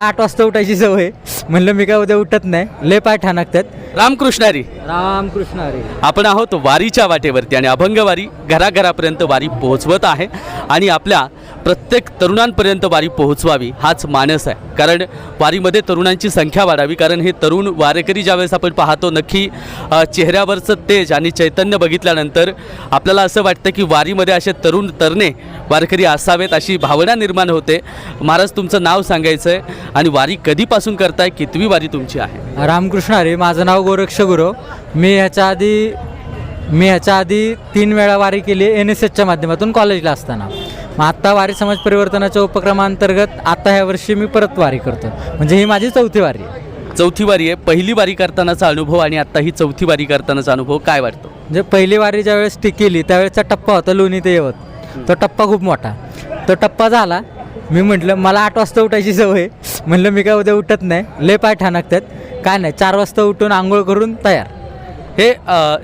आठ वाजता उठायची सवय. म्हणलं मी काय उद्या उठत नाही. लय पाय ठाणाकतात. रामकृष्णारी रामकृष्ण हरी. आपण आहोत वारीच्या वाटेवरती आणि अभंग वारी घराघरापर्यंत वारी पोहोचवत आहे. आणि आपल्या प्रत्येक तरुणांपर्यंत वारी पोहोचवावी हाच मानस आहे. कारण वारीमध्ये तरुणांची संख्या वाढावी कारण हे तरुण वारेकरी ज्यावेळेस आपण पाहतो नक्की चेहऱ्यावरचं तेज आणि चैतन्य बघितल्यानंतर आपल्याला असं वाटतं की वारीमध्ये असे तरुण तरणे वारकरी असावेत अशी भावना निर्माण होते. महाराज तुमचं नाव सांगायचं आहे आणि वारी कधीपासून करताय कितवी वारी तुमची आहे? रामकृष्ण अरे माझं नाव गोरक्ष गुरव मी ह्याच्या आधी मी ह्याच्या आधी तीन वेळा वारी केली एन एस एसच्या माध्यमातून कॉलेजला असताना. मग आत्ता वारी समाज परिवर्तनाच्या उपक्रमांतर्गत आता ह्या वर्षी मी परत वारी करतो. म्हणजे ही माझी चौथी वारी आहे. चौथी वारी आहे. पहिली वारी करतानाचा अनुभव आणि आत्ता ही चौथी वारी करतानाचा अनुभव काय वाटतो? म्हणजे पहिली वारी ज्यावेळेस टी केली त्यावेळेसचा टप्पा होता लोणी ते यवत. तो टप्पा खूप मोठा. तो टप्पा झाला. मी म्हटलं मला आठ वाजता उठायची सवय म्हणलं मी काय उद्या उठत नाही. लय पाय ठाणाकतात. काय नाही चार वाजता उठून आंघोळ करून तयार. हे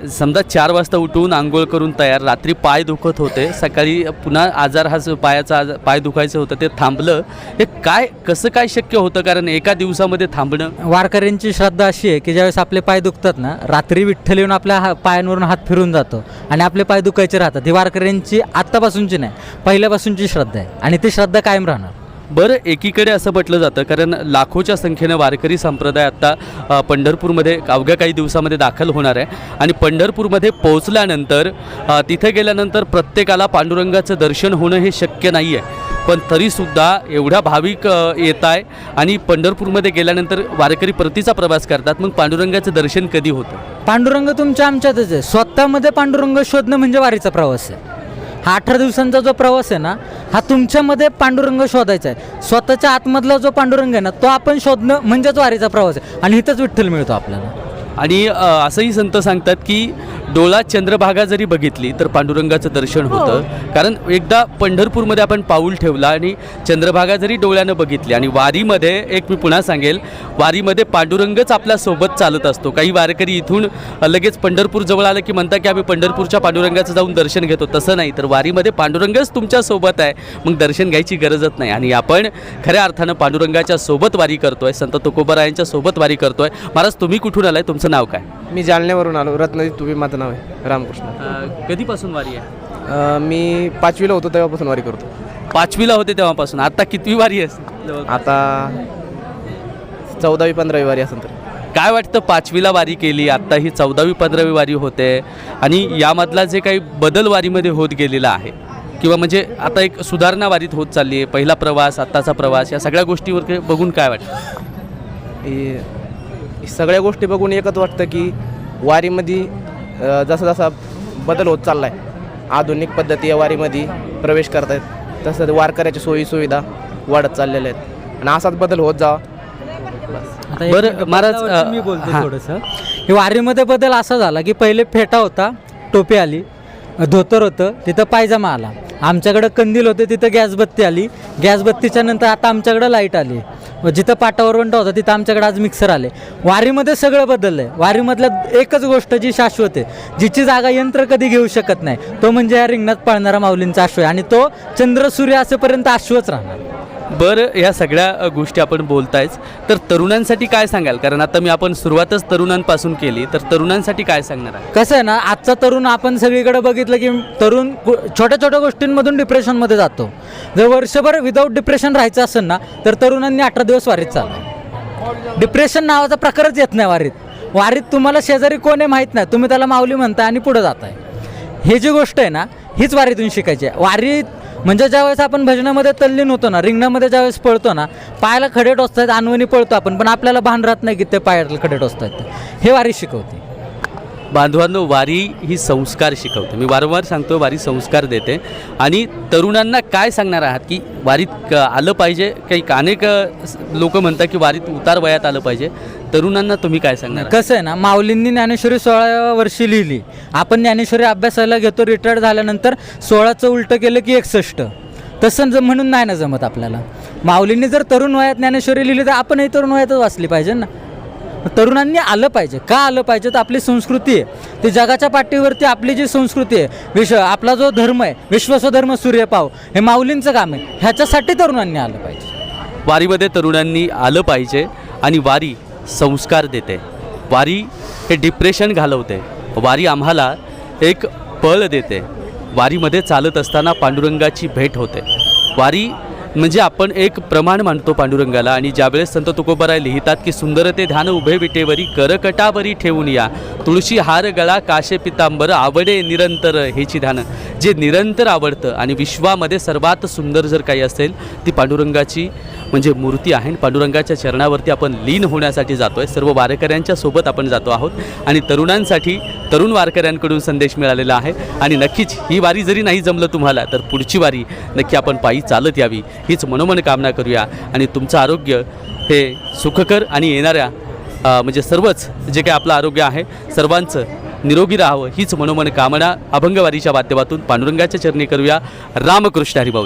समजा चार वाजता उठून आंघोळ करून तयार रात्री पाय दुखत होते सकाळी पुन्हा आजार हा जो पायाचा आजार पाय दुखायचं होतं ते थांबलं. हे काय कसं काय शक्य होतं? कारण एका दिवसामध्ये थांबणं? वारकऱ्यांची श्रद्धा अशी आहे की ज्यावेळेस आपले पाय दुखतात ना रात्री विठ्ठल येऊन आपल्या हा पायांवरून हात फिरून जातो आणि आपले पाय दुखायचे राहतात. ही वारकऱ्यांची आत्तापासूनची नाही पहिल्यापासूनची श्रद्धा आहे आणि ती श्रद्धा कायम राहणार. बरं एकीकडे असं म्हटलं जातं कारण लाखोच्या संख्येनं वारकरी संप्रदाय आत्ता पंढरपूरमध्ये अवघ्या काही दिवसामध्ये दाखल होणार आहे. आणि पंढरपूरमध्ये पोहोचल्यानंतर तिथे गेल्यानंतर प्रत्येकाला पांडुरंगाचं दर्शन होणं हे शक्य नाही आहे पण तरीसुद्धा एवढा भाविक येत आहे आणि पंढरपूरमध्ये गेल्यानंतर वारकरी परतीचा प्रवास करतात मग पांडुरंगाचं दर्शन कधी होतं? पांडुरंग तुमच्या आमच्यातच आहे. स्वतःमध्ये पांडुरंग शोधणं म्हणजे वारीचा प्रवास आहे. हा अठरा दिवसांचा जो प्रवास आहे ना हा तुमच्यामध्ये पांडुरंग शोधायचा आहे. स्वतःच्या आतमधला जो पांडुरंग आहे ना तो आपण शोधणं म्हणजेच वारीचा प्रवास आहे. आणि इथंच विठ्ठल मिळतो आपल्याला. आणि असंही संत सांगतात की डोळा चंद्रभागा जरी बघितली तर पांडुरंगाचं दर्शन होतं. कारण एकदा पंढरपूरमध्ये आपण पाऊल ठेवला आणि चंद्रभागा जरी डोळ्यानं बघितली आणि वारीमध्ये एक मी पुन्हा सांगेल वारीमध्ये पांडुरंगच आपल्यासोबत चालत असतो. काही वारकरी इथून लगेच पंढरपूर जवळ आलं की म्हणतात की आम्ही पंढरपूरच्या पांडुरंगाचं जाऊन दर्शन घेतो. तसं नाही तर वारीमध्ये पांडुरंगच तुमच्यासोबत आहे. मग दर्शन घ्यायची गरजच नाही. आणि आपण खऱ्या अर्थानं पांडुरंगाच्या सोबत वारी करतोय संत तुकोबरायांच्या सोबत वारी करतोय. महाराज तुम्ही कुठून आलाय? तुमचं नाव काय? मी जालन्यावरून आलो. रत्नाजी तुबी माझं नाव आहे. रामकृष्ण. कधीपासून वारी आहे? अ, मी पाचवीला होतो तेव्हापासून वारी करतो. पाचवीला होते तेव्हापासून. आता कितवी वारी आहे? आता चौदावी पंधरावी वारी असेल तर. काय वाटतं पाचवीला वारी केली? आत्ता ही चौदावी पंधरावी वारी होते आणि यामधला जे काही बदल वारीमध्ये होत गेलेला आहे किंवा म्हणजे आता एक सुधारणा वारीत होत चालली आहे. पहिला प्रवास आत्ताचा प्रवास या सगळ्या गोष्टीवर बघून काय वाटतं? हे सगळ्या गोष्टी बघून एकच वाटतं की वारीमध्ये जसा जसा बदल होत चालला आहे आधुनिक पद्धती या वारीमध्ये प्रवेश करत आहेत तसं वारकऱ्याच्या सोयी सुविधा वाढत चाललेल्या आहेत. आणि असाच बदल होत जावा. बरं, महाराज, मी बोलतो. थोडंसं. हे वारीमध्ये बदल असा झाला की पहिले फेटा होता टोपी आली धोतर होतं तिथं पायजामा आला. आमच्याकडं कंदील होते तिथं गॅसबत्ती आली. गॅसबत्तीच्या नंतर आता आमच्याकडं लाइट आली. जिथं पाटावर वंटा होता तिथं आमच्याकडे आज मिक्सर आले. वारीमध्ये सगळं बदललं आहे वारीमधल्या एकच गोष्ट जी शाश्वत आहे जिची जागा यंत्र कधी घेऊ शकत नाही तो म्हणजे या रिंगणात पाळणारा माऊलींचा आश्वय आहे आणि तो चंद्र सूर्य असेपर्यंत आश्वच राहणार. बरं ह्या सगळ्या गोष्टी आपण बोलतायच तर तरुणांसाठी काय सांगाल? कारण आता मी आपण सुरुवातच तरुणांपासून केली. तर तरुणांसाठी काय सांगणार आहे? कसं आहे ना आजचा तरुण आपण सगळीकडे बघितलं की तरुण कु- छोट्या छोट्या गोष्टींमधून डिप्रेशनमध्ये जातो. जर वर्षभर विदाऊट डिप्रेशन राहायचं असेल ना तर तरुणांनी अठरा दिवस वारीत चालला डिप्रेशन नावाचा प्रकारच येत नाही वारीत. वारीत तुम्हाला शेजारी कोण आहे माहीत नाही. तुम्ही त्याला माऊली म्हणताय आणि पुढे जाताय. ही जी गोष्ट आहे ना हीच वारीतून शिकायची आहे. वारीत म्हणजे ज्यावेळेस आपण भजनामध्ये तल्लीन होतो ना रिंगणामध्ये ज्यावेळेस पळतो ना पायाला खडे टोचतात अनवणी पळतो आपण पण आपल्याला भान राहत नाही की ते पायाला खडे टोचतात हे वारी शिकवते. बांधवांनो वारी ही संस्कार शिकवते. मी वारंवार सांगतो वारी संस्कार देते. आणि तरुणांना काय सांगणार आहात की वारीत क- आलं पाहिजे? काही अनेक लोक म्हणतात की वारीत उतार वयात आलं पाहिजे. तरुणांना तुम्ही काय सांगणार कसं आहे ना माऊलींनी ज्ञानेश्वरी सोळा वर्षी लिहिली. आपण ज्ञानेश्वरी अभ्यासाला घेतो रिटायर्ड झाल्यानंतर सोळाचं उलटं केलं की एकसष्ट. तसं ज म्हणून नाही ना जमत आपल्याला. माऊलींनी जर तरुण वयात ज्ञानेश्वरी लिहिली तर आपणही तरुण वयातच वाचली पाहिजे ना. तरुणांनी आलं पाहिजे. का आलं पाहिजे? तर आपली संस्कृती आहे. ती जगाच्या पाठीवरती आपली जी संस्कृती आहे विश्व आपला जो धर्म आहे विश्वस्वधर्म सूर्यपाव हे माऊलींचं काम आहे. ह्याच्यासाठी तरुणांनी आलं पाहिजे. वारीमध्ये तरुणांनी आलं पाहिजे आणि वारी संस्कार देते. वारी हे डिप्रेशन घालवते. वारी आम्हाला एक पळ देते. वारीमध्ये चालत असताना पांडुरंगाची भेट होते. वारी म्हणजे आपण एक प्रमाण मानतो पांडुरंगाला आणि ज्यावेळेस संत तुकोबराय लिहितात की सुंदर ते ध्यान उभे विटेवरी करकटावरी ठेवून या. तुळशी हार गळा काशे पितांबर आवडे निरंतर हेची ध्यानं. जे निरंतर आवडतं आणि विश्वामध्ये सर्वात सुंदर जर काही असेल ती पांडुरंगाची म्हणजे मूर्ती आहे आणि पांडुरंगाच्या चरणावरती आपण लीन होण्यासाठी जातो आहे सर्व वारकऱ्यांच्या सोबत आपण जातो आहोत आणि तरुणांसाठी तरुण वारकऱ्यांकडून संदेश मिळालेला आहे. आणि नक्कीच ही वारी जरी नाही जमलं तुम्हाला तर पुढची वारी नक्की आपण पायी चालत यावी. हीच मनोमन कामना करूया. आणि तुमचं आरोग्य हे सुखकर आणि येणाऱ्या म्हणजे सर्वच जे काही आपलं आरोग्य आहे सर्वांचं निरोगी राहावं. हीच मनोमन कामना अभंगवारीच्या माध्यमातून पांडुरंगाच्या चरणी करूया. रामकृष्ण हरिभाऊ.